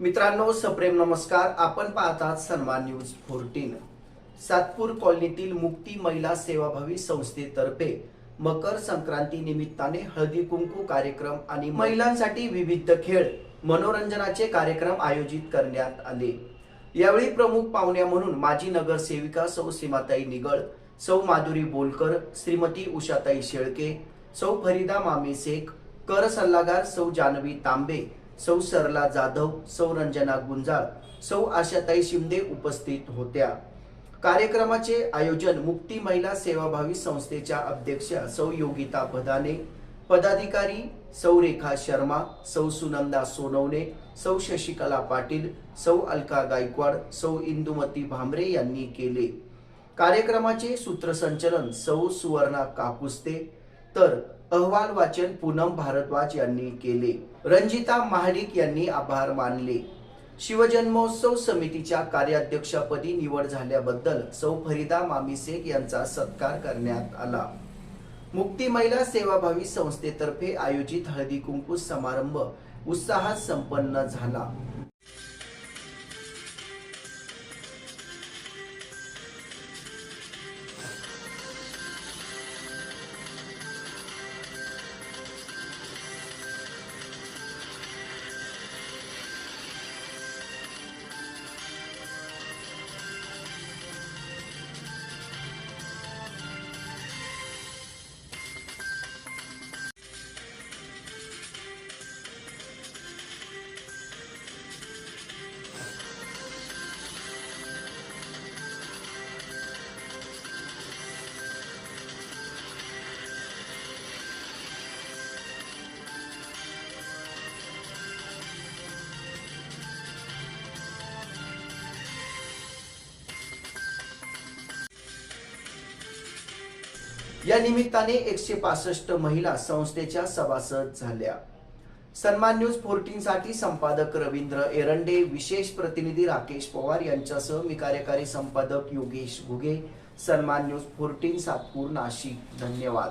मित्रांनो सप्रेम नमस्कार. आपण पाहतात सन्मान न्यूज फोर्टीन सातपूर कॉलनीतील मुक्ती महिला सेवाभावी संस्थेतर्फे मकर संक्रांती निमित्ताने हळदी कुंकू कार्यक्रम आणि महिलांसाठी विविध खेळ मनोरंजनाचे कार्यक्रम आयोजित करण्यात आले. यावेळी प्रमुख पाहुण्या म्हणून माजी नगरसेविका सौ सीमाताई निगळ सौ माधुरी बोलकर श्रीमती उषाताई शेळके सौ फरीदा मामी शेख कर सल्लागार सौ जानवी तांबे सौ सरला जाधव सौ रंजना गुंजाळ सौ आशाताई शिंदे उपस्थित होत्या. कार्यक्रमाचे आयोजन मुक्ती महिला सेवाभावी संस्थेच्या अध्यक्षा सौ योगिता भदाने पदाधिकारी सौ रेखा शर्मा सौ सुनंदा सोनवणे सौ शशिकला पाटील सौ अलका गायकवाड सौ इंदुमती भांबरे यांनी केले. कार्यक्रमाचे सूत्रसंचलन सौ सुवर्णा काकुस्ते तर अहवाल वाचन पूनम भारद्वाज यांनी केले. रंजिता महाडिक यांनी आभार मानले. शिवजन्मोत्सव समितीच्या कार्याध्यक्षपदी निवड झाल्याबद्दल सौ फरिदा मामी शेख यांचा सत्कार करण्यात आला. मुक्ती महिला सेवाभावी संस्थेतर्फे आयोजित हळदी कुंकू समारंभ उत्साहात संपन्न झाला. या निमित्ताने एकशे पासष्ट महिला संस्थेच्या सभासद झाल्या. सन्मान न्यूज फोर्टीन साठी संपादक रवींद्र एरंडे विशेष प्रतिनिधी राकेश पवार यांच्यासह मी कार्यकारी संपादक योगेश घुगे. सन्मान न्यूज फोर्टीन सातपूर नाशिक. धन्यवाद.